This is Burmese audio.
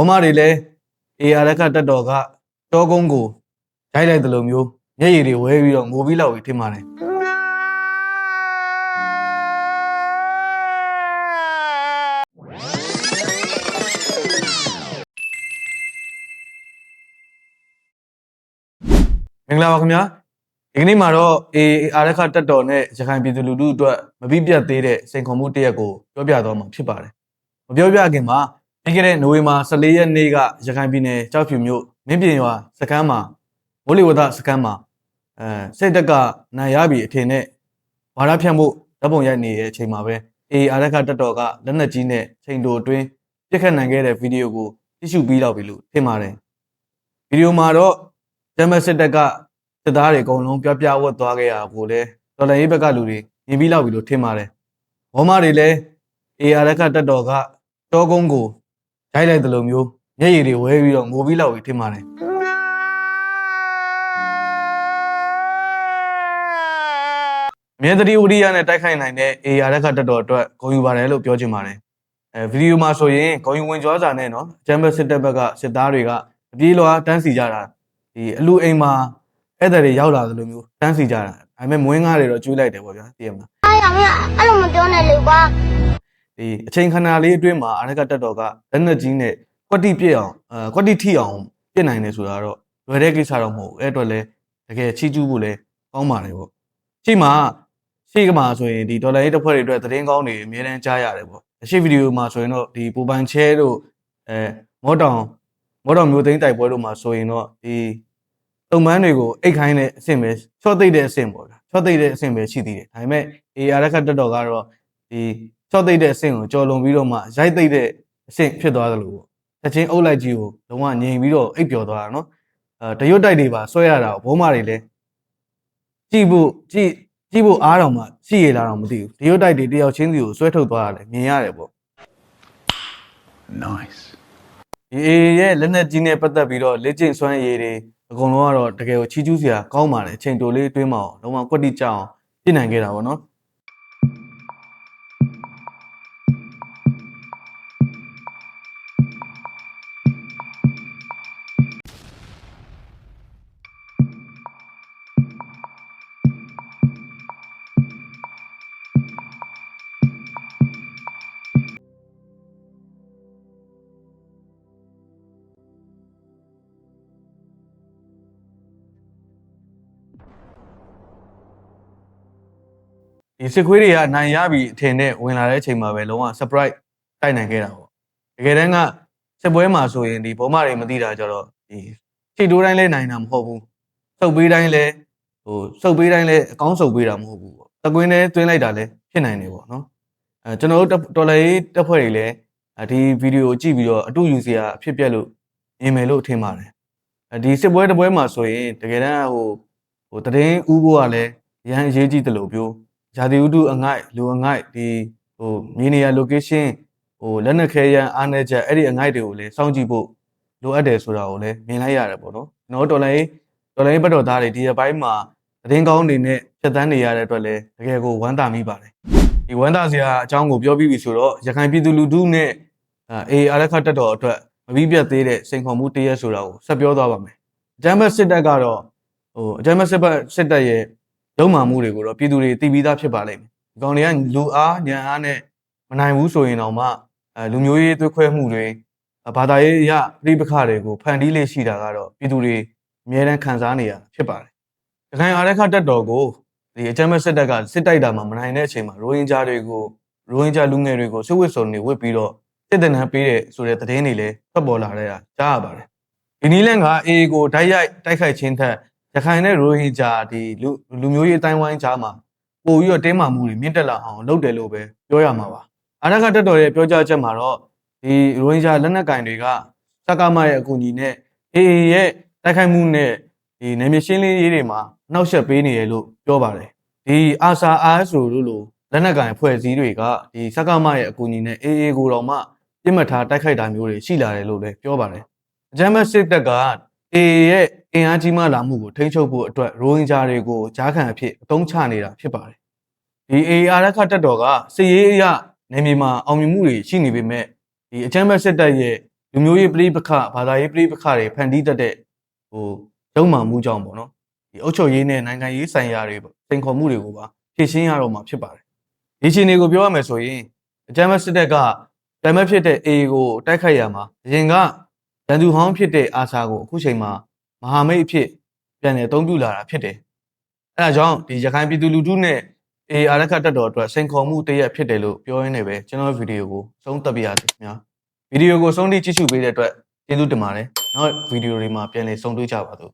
ဘောမတွေလည်း AR ရက်ကတက်တော်ကတောကုန်းကိုရိုက်လိုက်တယ်လို့မျိုးမျက်ရည်တွေဝဲပြီးတော့ငိုပြီးလောက်ပြီးထင်ပါတယ်မင်္ဂလာပါခင်ဗျာဒီကနေ့မှာတော့ AR ရက်ခတက်တော်နဲ့ရခိုင်ပြည်သူလူထုအတွက်မပြီးပြတ်သေးတဲ့စိန်ခေါ်မှုတစ်ရက်ကိုပြောပြသွားမှာဖြစ်ပါတယ်မပြောပြခင်မှာ ပြီးခဲ့တဲ့နိုဝင်ဘာ14ရက်နေ့ကရခိုင်ပြည်နယ်ကြောက်ဖြူမြို့မင်းပြင်ရွာစခန်းမှာမိုးလေဝသစခန်းမှာအဲစိတ်တက်ကနိုင်ရပြီအထင်နဲ့ဝါရဖြန့်မှုဓာတ်ပုံရိုက်နေတဲ့အချိန်မှာပဲ AR ရက်ခတက်တော်ကလက်နက်ကြီးနဲ့ချိန်တိုအတွင်းပြစ်ခတ်နိုင်ခဲ့တဲ့ဗီဒီယိုကိုကြည့်ရှုပြီးတော့ပြီလို့ထင်ပါတယ်ဗီဒီယိုမှာတော့ဂျမတ်စစ်တပ်ကစစ်သားတွေအကုန်လုံးပြောပြဝတ်သွားခဲ့ရကိုလေတော်လည်းရေးဘက်ကလူတွေမြင်ပြီးလောက်ပြီလို့ထင်ပါတယ်။ဘောမတွေလည်း AR ရက်ကတက်တော်ကတောကုန်းကို ရိုက်လိုက်တယ်လို့မျိုးမျက်ရည်တွေဝဲပြီးတော့ငိုပြီးလောက်ပြီးထင်ပါတယ်မြေတရီဝရိယနဲ့တိုက်ခိုက်နိုင်တဲ့ AR ရက်ခတ်တက်တော်အတွက်ဂုဏ်ယူပါတယ်လို့ပြောချင်ပါတယ်အဲဗီဒီယိုမှာဆိုရင်ဂုံယူဝင်ကြွားစာနဲ့နော်အချမ်းဘက်စစ်တပ်ဘက်ကစစ်သားတွေကအပြေးလွှာတန်းစီကြတာဒီအလူအိမ်မှာအဲ့တဲ့တွေရောက်လာသလိုမျိုးတန်းစီကြတာဒါပေမဲ့မွင်းကားတွေတော့ကျွေးလိုက်တယ်ပေါ့ဗျာသိရမလားအဲ့ဒါမင်းအဲ့လိုမပြောနဲ့လေကွာ ဒီအချိန်ခဏလေးအတွင်းမှာအာရကတက်တော်ကလက်နက်ကြီးနဲ့ကွက်တိပြည့်အောင်အဲကွက်တိထိအောင်ပြစ်နိုင်တယ်ဆိုတာတော့လွယ်တဲ့ကိစ္စတော့မဟုတ်ဘူးအဲ့အတွက်လည်းတကယ်ချီးကျူးဖို့လည်းကောင်းပါတယ်ပေါ့ရှိမှရှိကမှာဆိုရင်ဒီဒေါ်လာရေးတစ်ဖွဲ့တွေအတွက်သတင်းကောင်းတွေအများတန်းကြားရတယ်ပေါ့အရှိဗီဒီယိုမှာဆိုရင်တော့ဒီပူပန်ချဲတို့အဲမောတောင်မောတောင်မျိုးသိန်းတိုက်ပွဲတို့မှာဆိုရင်တော့ဒီတုံမန်းတွေကိုအိတ်ခိုင်းတဲ့အဆင့်ပဲချော့သိပ်တဲ့အဆင့်ပေါ့ဗျာချော့သိပ်တဲ့အဆင့်ပဲရှိသေးတယ်ဒါပေမဲ့ AR ခတ်တက်တော်ကတော့ဒီ ချော့သိပ်တဲ့အဆင့်ကိုကြော်လွန်ပြီးတော့မှရိုက်သိပ်တဲ့အဆင့်ဖြစ်သွားသလိုပေါ့ချက်ချင်းအုပ်လိုက်ကြီးကိုလုံးဝငြိမ်ပြီးတော့အိပ်ပျော်သွားတာနော်အဲတရွတ်တိုက်တွေပါဆွဲရတာဘုံးမတွေလည်းကြည့်ဖို့ကြည့်ကြည့်ဖို့အားတော်မှရှိရလားတော့မသိဘူးတရွတ်တိုက်တွေတယောက်ချင်းစီကိုဆွဲထုတ်သွားတာလည်းမြင်ရတယ်ပေါ့ Nice. ဒီအေရဲ့လက်နက်ကြီးနဲ့ပတ်သက်ပြီးတော့လက်ကျင့်စွမ်းရည်တွေအကုန်လုံးကတော့တကယ်ကိုချီးကျူးစရာကောင်းပါတယ်အချိန်တိုလေးအတွင်းမှာတော့လုံးဝကွက်တိကြအောင်ပြင်နိုင်ခဲ့တာပေါ့နော် ဒီစစ်ခွေးတွေကနိုင်ရပြီအထင်နဲ့ဝင်လာတဲ့အချိန်မှာပဲလုံးဝ surprise တိုက်နိုင်ခဲ့တာပေါ့တကယ်တမ်းကစစ်ပွဲမှာဆိုရင်ဒီဘောမတွေမသိတာကြတော့ဒီထိတိုးတိုင်းလဲနိုင်တာမဟုတ်ဘူးစုပ်ပေးတိုင်းလဲဟိုစုပ်ပေးတိုင်းလဲအကောင်းစုပ်ပေးတာမဟုတ်ဘူးပေါ့တကွင်းလဲတွင်းလိုက်တာလဲဖြစ်နိုင်တယ်ပေါ့နော်အဲကျွန်တော်တို့တော်လေးတက်ဖွဲ့တွေလည်းဒီဗီဒီယိုကြည့်ပြီးတော့အတူယူစရာအဖြစ်ပြက်လို့မြင်မယ်လို့ထင်ပါတယ်အဲဒီစစ်ပွဲတစ်ပွဲမှာဆိုရင်တကယ်တမ်းဟို ဟိုတရင်ဥဖို့ကလည်းရန်အရေးကြီးတယ်လို့ပြောဂျာတိဥတုအငိုက်လူအငိုက်ဒီဟိုမြေနေရာ location ဟိုလက်နက်ခဲရန်အားနေချက်အဲ့ဒီအငိုက်တွေကိုလည်းစောင့်ကြည့်ဖို့လိုအပ်တယ်ဆိုတာကိုလည်းမြင်လိုက်ရတယ်ပေါ့နော်ကျွန်တော်တော်လိုင်းတော်လိုင်းဘက်တော်သားတွေဒီအပိုင်းမှာသတင်းကောင်းတွေနဲ့ဖြတ်သန်းနေရတဲ့အတွက်လည်းတကယ်ကိုဝမ်းသာမိပါတယ်ဒီဝမ်းသာစရာအကြောင်းကိုပြောပြီးပြီဆိုတော့ရခိုင်ပြည်သူလူထုနဲ့အေအာရခတ်တက်တော်အတွက်မပြီးပြတ်သေးတဲ့စိန်ခေါ်မှုတရက်ဆိုတာကိုဆက်ပြောသွားပါမယ်အကြမ်းဖက်စစ်တပ်ကတော့ ဟိုအကြမ်းဖက်စစ်ဘက်စစ်တပ်ရဲ့လုံးမာမှုတွေကိုတော့ပြည်သူတွေသိပြီးသားဖြစ်ပါလိမ့်မယ်။ဒီကောင်တွေကလူအားညံအားနဲ့မနိုင်ဘူးဆိုရင်တော့မှအဲလူမျိုးရေးသွေးခွဲမှုတွေဘာသာရေးအရပြိပခတွေကိုဖန်တီးလေးရှိတာကတော့ပြည်သူတွေအများတန်းခံစားနေရတာဖြစ်ပါတယ်။ရခိုင်အာရခတက်တော်ကိုဒီအကြမ်းဖက်စစ်တပ်ကစစ်တိုက်တာမှမနိုင်တဲ့အချိန်မှာရိုဟင်ဂျာတွေကိုရိုဟင်ဂျာလူငယ်တွေကိုစစ်ဝစ်စုံတွေဝစ်ပြီးတော့စစ်တပ်နှံပေးတဲ့ဆိုတဲ့သတင်းတွေလည်းထွက်ပေါ်လာတဲ့ကြားရပါတယ်။ဒီနည်းလန့်ကအေအေကိုဓာတ်ရိုက်တိုက်ခိုက်ခြင်းထက် ရခိုင်နဲ့ရိုဟင်ဂျာဒီလူလူမျိုးရေးအတိုင်းဝိုင်းကြားမှာပို့ပြီးတော့တင်းမာမှုတွေမြင့်တက်လာအောင်လုပ်တယ်လို့ပဲပြောရမှာပါအာရခတက်တော်ရဲ့ပြောကြားချက်မှာတော့ဒီရိုဟင်ဂျာလက်နက်ကင်တွေကစကားမရဲ့အကူအညီနဲ့အေအေရဲ့တိုက်ခိုက်မှုနဲ့ဒီနယ်မြေရှင်းလင်းရေးတွေမှာနှောက်ယှက်ပေးနေရလို့ပြောပါတယ်ဒီအာဆာအာဆိုလို့လို့လက်နက်ကင်ဖွဲ့စည်းတွေကဒီစကားမရဲ့အကူအညီနဲ့အေအေကိုတော့မှပြစ်မှတ်ထားတိုက်ခိုက်တာမျိုးတွေရှိလာတယ်လို့လည်းပြောပါတယ်အကြမ်းမဲ့စစ်တပ်က အေရဲ့အင်အားကြီးမှလာမှုကိုထိန်းချုပ်ဖို့အတွက်ရိုဟင်ဂျာတွေကိုကြားခံအဖြစ်အသုံးချနေတာဖြစ်ပါတယ်။ဒီ AR ခတ်တက်တော်ကစစ်ရေးအရနေမြေမှာအောင်မြင်မှုတွေရှိနေပေမဲ့ဒီအချမ်းဘက်စစ်တပ်ရဲ့လူမျိုးရေးပြိပခဘာသာရေးပြိပခတွေဖန်တီးတတ်တဲ့ဟိုရုံမှမှုကြောင့်ပေါ့နော်ဒီအုပ်ချုပ်ရေးနဲ့နိုင်ငံရေးဆိုင်ရာတွေစိန်ခေါ်မှုတွေကိုပါဖြေရှင်းရတော့မှာဖြစ်ပါတယ်ဒီချိန်တွေကိုပြောရမယ်ဆိုရင်အကြမ်းဖက်စစ်တပ်ကတမ်းမဲ့ဖြစ်တဲ့ A ကိုတိုက်ခိုက်ရမှာအရင်က ရန်သူဟောင်းဖြစ်တဲ့အာဆာကိုအခုချိန်မှာမဟာမိတ်အဖြစ်ပြန်လည်အသုံးပြုလာတာဖြစ်တယ်အဲဒါကြောင့်ဒီရခိုင်ပြည်သူလူထုနဲ့ A အာရခတ်တက်တော်အတွက်စိန်ခေါ်မှုတရက်ဖြစ်တယ်လို့ပြောရင်းနဲ့ပဲကျွန်တော်ဗီဒီယိုကိုဆုံးသက်ပြရစီခင်ဗျာဗီဒီယိုကိုဆုံးထိကြည့်ရှုပေးတဲ့အတွက်ကျေးဇူးတင်ပါတယ်နောက်ဗီဒီယိုတွေမှာပြန်လည်ဆုံတွေ့ကြပါစို့